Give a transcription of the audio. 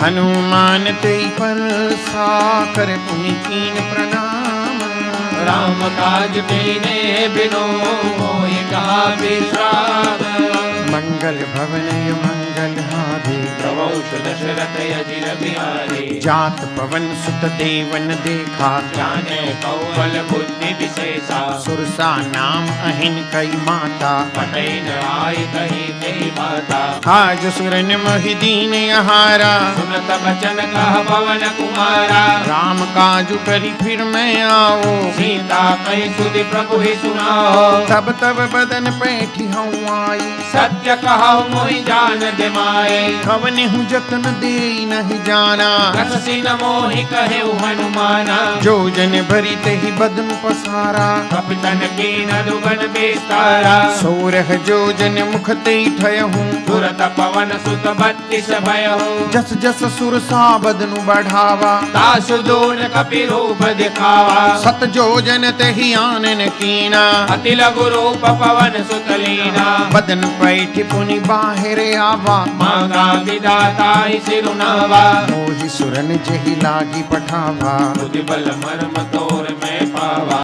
हनुमान ते पर साकर पुनि कीन प्रणाम राम काज कीने बिनो मोहि कहा विश्राम मंगल भवन मंगल हारे प्रवौष दशरथ अजिर बिहारी जात पवन सुत देवन देखा जाने कौवल बुद्धि विशेषा માતા. નામ અહિન કઈ માતા. આજ સુરન મહિદીન હારા સુનત વચન કહ પવન કુમારા. રામ કાજુ કરી ફિર મેં આવો. सीता कही सुधि प्रभु ही सुनाओ। तब तब बदन पैठी हूँ आई। सत्य कहो मोहि जान दिमाए कवने हूँ जतन दे नहीं जाना। सिन मोहि कहे हनुमाना। जो जन भरी ते ही बदन पसारा। कपितन की दुगन विस्तारा। सोरह जो जन मुख ते ठय हूँ तुरत पवन सुत बत्तीस भय जस जस सुर सा बदनु बढ़ावा। तासु दोन कपि रूप दिखावा। सत जो जन ते ही आनन कीना अति लघु रूप पवन सुत लीना बदन पैठी पुनि बाहिर आवा मांगा विदाता ही सिरुनावा मोहि सुरन जही लागी पठावा बुद्धि बल मर्म तोर में पावा